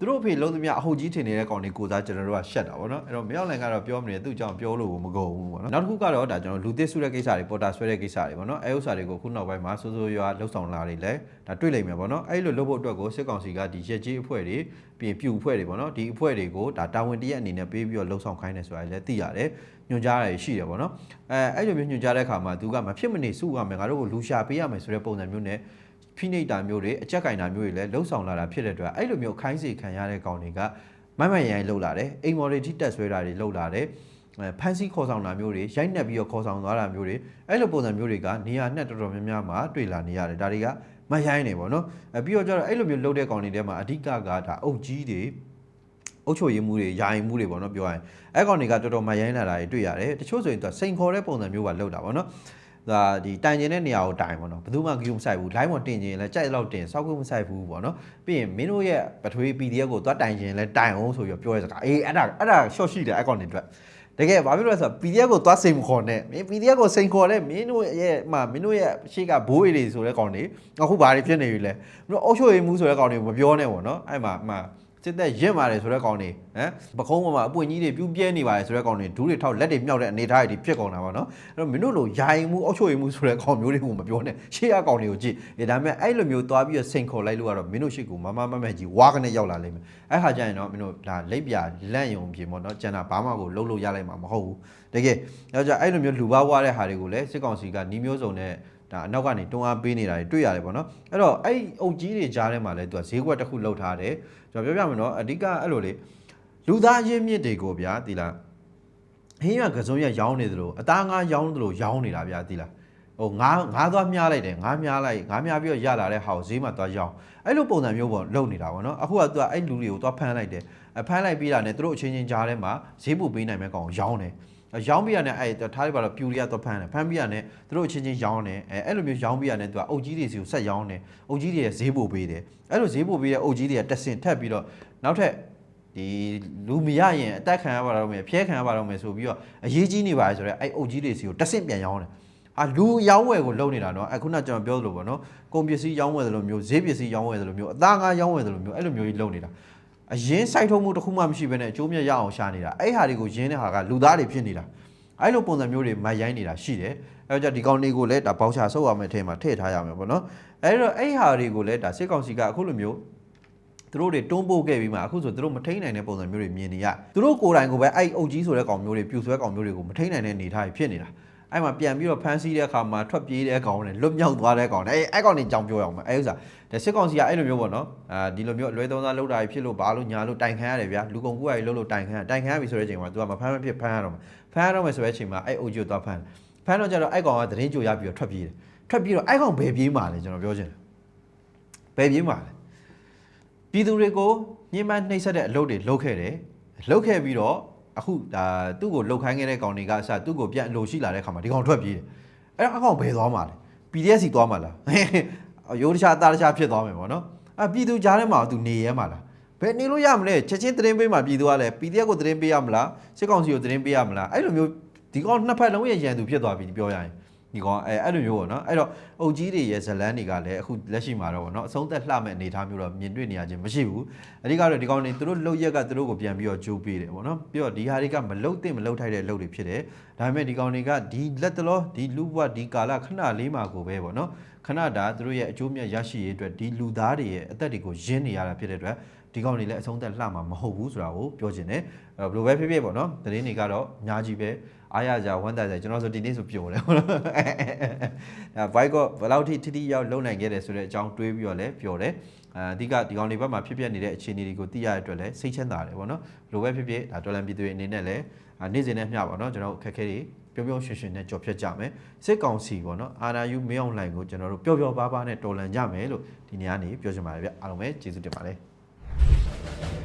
သူတို့အဖေလုံးသမျှအဟုတ်ကြီးထင်နေတဲ့ကောင်တွေကိုစားကျွန်တော်တို့ကရှက်တာပေါ့နော်အဲ့တော့မြောက်လန်ကတော့ပြောမနေသူ့ကြောင့်ပြောလို့မကုန်ဘူးပေါ့နော်နောက်တစ်ခုကတော့ဒါကျွန်တော်လူသစ်စုတဲ့ကိစ္စတွေပေါ်တာဆွဲတဲ့ကိစ္စတွေပေါ့နော်အဲဥစ္စာတွေကိုခုနောက်ပိုင်းမှာစိုးစိုးရွားလှုပ်ဆောင်လာတွေလည်းဒါတွေ့လိမ့်မယ်ပေါ့နော်အဲ့လိုလှုပ်ဖို့အတွက်ကိုစစ်ကောင်စီကဒီရက်ကြီးအဖွဲ့တွေပြီးရင်ပြူအဖွဲ့တွေပေါ့နော်ဒီအဖွဲ့တွေကိုဒါတာဝန်တရက်အနေနဲ့ပေးပြီးတော့လှုပ်ဆောင်ခိုင်းတယ်ဆိုတာလည်းသိရတယ် ညွှန်ကြားရရှိတယ်ပေါ့နော်အဲအဲ့လိုမျိုးညွှန်ကြားတဲ့အခါမှာသူကမဖြစ်မနေစုရမယ်ငါတို့ကိုလူရှာပေးရမယ်ဆိုတဲ့ပုံစံမျိုးနဲ့ဖိနှိပ်တာမျိုးတွေအကြက်ကင်တာမျိုးတွေလည်းလှုပ်ဆောင်လာတာဖြစ်တဲ့အတွက်အဲ့လိုမျိုးခိုင်းစီခံရတဲ့ကောင်တွေကမမရိုင်းလှုပ်လာတယ်အိမ်မော်တွေထိတက်ဆွဲတာတွေလှုပ်လာတယ်အဲဖန်စီခေါ်ဆောင်တာမျိုးတွေရိုက်နှက်ပြီးတော့ခေါ်ဆောင်သွားတာမျိုးတွေအဲ့လိုပုံစံမျိုးတွေကနေရာနဲ့တော်တော်များများမှာတွေ့လာနေရတယ်ဒါတွေကမရိုင်းနေပေါ့နော်အဲပြီးတော့ကျတော့အဲ့လိုမျိုးလှုပ်တဲ့ကောင်တွေထဲမှာအဓိကကဒါအုတ်ကြီးတွေ အုတ်ချိုရည်မှုတွေယာယီမှုတွေပေါ့နော်ပြောရရင်အဲ့ကောင်တွေကတော်တော်မရိုင်းလာတာတွေတွေ့ရတယ်တချို့ဆိုရင်သူစိန်ခေါ်တဲ့ပုံစံမျိုးပါလှုပ်တာပေါ့နော်ဒါဒီတိုင်ကျင်တဲ့နေရာကိုတိုင်ပေါ့နော်ဘယ်သူမှကြည့်မဆိုင်ဘူး line ပေါ်တင်ကျင်လည်းကြိုက်လောက်တင်စောက်ခွင့်မဆိုင်ဘူးပေါ့နော်ပြီးရင်မင်းတို့ရဲ့ပထွေး PDF ကိုသွားတိုင်ကျင်လည်းတိုင်အောင်ဆိုပြီးပြောရစကားအေးအဲ့ဒါအဲ့ဒါ short ရှိတယ်အကောင့်တွေအတွက်တကယ်ဘာဖြစ်လို့လဲဆိုတော့ PDF ကိုသွားစိန်မခေါ်နဲ့မင်း PDF ကိုစိန်ခေါ်တဲ့မင်းတို့ရဲ့မမင်းတို့ရဲ့ရှေ့ကဘိုးအေးတွေဆိုတဲ့ကောင်တွေအခုဘာတွေဖြစ်နေပြီလဲမင်းတို့အုတ်ချိုရီမှုဆိုတဲ့ကောင်တွေမပြောနဲ့ပေါ့နော်အဲ့မှာမှ စစ်သက်ရင့်ပါတယ်ဆိုတဲ့ကောင်တွေဟမ်ပခုံးပေါ်မှာအပွင့်ကြီးတွေပြူးပြဲနေပါတယ်ဆိုတဲ့ကောင်တွေဒူးတွေထောက်လက်တွေမြောက်တဲ့အနေထားတွေဖြစ်ကုန်တာပေါ့နော်အဲ့တော့မင်းတို့လိုယာယီမှုအုတ်ချိုရီမှုဆိုတဲ့ကောင်မျိုးတွေကိုမပြောနဲ့ရှေ့ကကောင်တွေကိုကြည့်အဲဒါပေမဲ့အဲ့လိုမျိုးသွားပြီးတော့စိန်ခေါ်လိုက်လို့ကတော့မင်းတို့ရှိကူမမမမက်ကြီးဝါကနေရောက်လာလိမ့်မယ်အဲ့ခါကျရင်တော့မင်းတို့ဒါလက်ပြလန့်ယုံပြေပေါ့နော်ကျန်တာဘာမှကိုလုံးလို့ရလိုက်မှာမဟုတ်ဘူးတကယ်အဲ့ကြအဲ့လိုမျိုးလူပါဝါတဲ့ဟာတွေကိုလည်းစစ်ကောင်စီကနှီးမျိုးစုံနဲ့ ဒါအနောက်ကနေတွန်းအားပေးနေတာတွေတွေ့ရတယ်ပေါ့နော်အဲ့တော့အဲ့အုပ်ကြီးတွေကြားထဲမှာလည်းသူကဈေးကွက်တစ်ခုလောက်ထားတယ်ကျွန်တော်ပြောပြမယ်နော်အဓိကအဲ့လိုလေလူသားချင်းမြစ်တွေကိုဗျာဒီလားဟင်းရကစုံရရောင်းနေသလိုအသားငါရောင်းသလိုရောင်းနေတာဗျာဒီလားဟိုငါးငါးသွားမြားလိုက်တယ်ငါးမြားလိုက်ငါးမြားပြီးတော့ရလာတဲ့ဟာကိုဈေးမှာသွားရောင်းအဲ့လိုပုံစံမျိုးပေါ့လုံနေတာပေါ့နော်အခုကသူကအဲ့လူတွေကိုသွားဖမ်းလိုက်တယ်အဖမ်းလိုက်ပြီးတာနဲ့သူတို့အချင်းချင်းကြားထဲမှာဈေးပို့ပေးနိုင်မဲ့ကောင်ကိုရောင်းတယ် ရောင်းပြရနဲ့အဲထားလိုက်ပါတော့ပြူတွေကသွားဖမ်းတယ်ဖမ်းပြရနဲ့သူတို့အချင်းချင်းရောင်းတယ်အဲအဲ့လိုမျိုးရောင်းပြရနဲ့သူကအုပ်ကြီးတွေစီကိုဆက်ရောင်းတယ်အုပ်ကြီးတွေရဲ့ဈေးပို့ပေးတယ်အဲ့လိုဈေးပို့ပေးတဲ့အုပ်ကြီးတွေကတက်ဆင်ထက်ပြီးတော့နောက်ထပ်ဒီလူမရရင်အတက်ခံရပါတော့မယ်ဖျဲခံရပါတော့မယ်ဆိုပြီးတော့အရေးကြီးနေပါလေဆိုတော့အဲ့အုပ်ကြီးတွေစီကိုတက်ဆင်ပြန်ရောင်းတယ်အာလူရောင်းဝယ်ကိုလုပ်နေတာနော်အခုနကျွန်တော်ပြောသလိုပေါ့နော်ကုန်ပစ္စည်းရောင်းဝယ်သလိုမျိုးဈေးပစ္စည်းရောင်းဝယ်သလိုမျိုးအသားငါးရောင်းဝယ်သလိုမျိုးအဲ့လိုမျိုးကြီးလုပ်နေတာ အရင်စိုက်ထုတ်မှုတစ်ခုမှမရှိဘဲနဲ့အကျိုးမြတ်ရအောင်ရှာနေတာအဲ့ဟာတွေကိုရင်းတဲ့ဟာကလူသားတွေဖြစ်နေတာအဲ့လိုပုံစံမျိုးတွေမရိုင်းနေတာရှိတယ်အဲ့တော့ဒီကောင်လေးကိုလည်းဒါပေါချာဆုပ်ရမယ့်အထက်မှာထည့်ထားရမယ်ပေါ့နော်အဲ့တော့အဲ့ဟာတွေကိုလည်းဒါစစ်ကောင်စီကအခုလိုမျိုးသူတို့တွေတွန်းပို့ခဲ့ပြီးမှအခုဆိုသူတို့မထိန်နိုင်တဲ့ပုံစံမျိုးတွေမြင်နေရသူတို့ကိုယ်တိုင်ကိုပဲအဲ့အုပ်ကြီးဆိုတဲ့ကောင်မျိုးတွေပြူဆွဲကောင်မျိုးတွေကိုမထိန်နိုင်တဲ့အနေအထားတွေဖြစ်နေတာ အဲ့မှာပြန်ပြီးတော့ဖမ်းဆီးတဲ့အခါမှာထွက်ပြေးတဲ့ကောင်တွေလွတ်မြောက်သွားတဲ့ကောင်တွေအဲ့အဲ့ကောင်တွေကြောင်ပြောရအောင်မယ်အဲ့ဥစ္စာဒါစစ်ကောင်စီကအဲ့လိုမျိုးပေါ့နော်အာဒီလိုမျိုးအလွဲသုံးစားလုပ်တာဖြစ်လို့ဘာလို့ညာလို့တိုင်ခံရတယ်ဗျာလူကုန်ကူးရည်လုပ်လို့တိုင်ခံရတိုင်ခံရပြီဆိုတဲ့အချိန်မှာ तू ကမဖမ်းမဖြစ်ဖမ်းရတော့မှာဖမ်းရတော့မယ်ဆိုတဲ့အချိန်မှာအဲ့အုပ်ကြီးကိုသွားဖမ်းဖမ်းတော့ကျတော့အဲ့ကောင်ကသတင်းကြိုရပြီးတော့ထွက်ပြေးတယ်ထွက်ပြေးတော့အဲ့ကောင်ဘယ်ပြေးမှာလဲကျွန်တော်ပြောချင်တယ်ဘယ်ပြေးမှာလဲပြည်သူတွေကိုညှဉ်းပန်းနှိပ်စက်တဲ့အလုပ်တွေလုပ်ခဲ့တယ်လုပ်ခဲ့ပြီးတော့ အခုဒါသူ့ကိုလှုပ်ခိုင်းခဲ့တဲ့ကောင်တွေကအစသူ့ကိုပြန်အလိုရှိလာတဲ့ခါမှာဒီကောင်ထွက်ပြေးတယ်အဲ့တော့အကောင်ဘယ်သွားမှာလဲ PDS စီသွားမှာလားရိုးတခြားအသားတခြားဖြစ်သွားမယ်ပေါ့နော်အပြည်သူကြားထဲမှာသူနေရဲမှာလားဘယ်နေလို့ရမလဲချက်ချင်းသတင်းပေးမှာပြည်သူကလည်း PDF ကိုသတင်းပေးရမလားစစ်ကောင်စီကိုသတင်းပေးရမလားအဲ့လိုမျိုးဒီကောင်နှစ်ဖက်လုံးရဲ့ရန်သူဖြစ်သွားပြီပြောရရင် ဒီကောင်အဲအဲ့လိုမျိုးပေါ့နော်အဲ့တော့အုတ်ကြီးတွေရဲ့ဇလန်းတွေကလည်းအခုလက်ရှိမှာတော့ပေါ့နော်အဆုံးသက်လှမဲ့အနေအထားမျိုးတော့မြင်တွေ့နေရခြင်းမရှိဘူးအဓိကတော့ဒီကောင်တွေသူတို့လှုပ်ရက်ကသူတို့ကိုပြန်ပြီးတော့ကြိုးပေးတယ်ပေါ့နော်ပြီးတော့ဒီဟာတွေကမလှုပ်သင့်မလှုပ်ထိုက်တဲ့လှုပ်တွေဖြစ်တယ်ဒါပေမဲ့ဒီကောင်တွေကဒီလက်တလောဒီလူဘဝဒီကာလခဏလေးမှာကိုပဲပေါ့နော်ခဏတာသူတို့ရဲ့အကျိုးမြတ်ရရှိရေးအတွက်ဒီလူသားတွေရဲ့အသက်တွေကိုရင်းနေရတာဖြစ်တဲ့အတွက်ဒီဒီကောင်တွေလည်းအဆုံးသက်လှမှာမဟုတ်ဘူးဆိုတာကိုပြောချင်တယ်အဲ့တော့ဘယ်လိုပဲဖြစ်ဖြစ်ပေါ့နော်သတင်းတွေကတော့အများကြီးပဲ အားရကြဝမ်းသာကြကျွန်တော်ဆိုဒီနေ့ဆိုပျော်တယ်ပေါ့နော်အဲဘိုက်ကဘယ်လောက်ထိထိထိရောက်လုံနိုင်ခဲ့တယ်ဆိုတဲ့အကြောင်းတွေးပြီးတော့လည်းပျော်တယ်အဲအဓိကဒီကောင်တွေဘက်မှာဖြစ်ပျက်နေတဲ့အခြေအနေတွေကိုသိရတဲ့အတွက်လည်းစိတ်ချမ်းသာတယ်ပေါ့နော်ဘယ်လိုပဲဖြစ်ဖြစ်ဒါဒေါ်လာပြည်သူတွေအနေနဲ့လည်းအာနေ့စဉ်နဲ့မျှပါနော်ကျွန်တော်တို့အခက်အခဲတွေပျော်ပျော်ရွှင်ရွှင်နဲ့ကြော်ဖြတ်ကြမယ်စစ်ကောင်စီပေါ့နော်အာနာယူမင်းအောင်လှိုင်ကိုကျွန်တော်တို့ပျော်ပျော်ပါးပါးနဲ့တော်လန်ကြမယ်လို့ဒီနေ့ကနေပြောချင်ပါတယ်ဗျအားလုံးပဲကျေးဇူးတင်ပါတယ်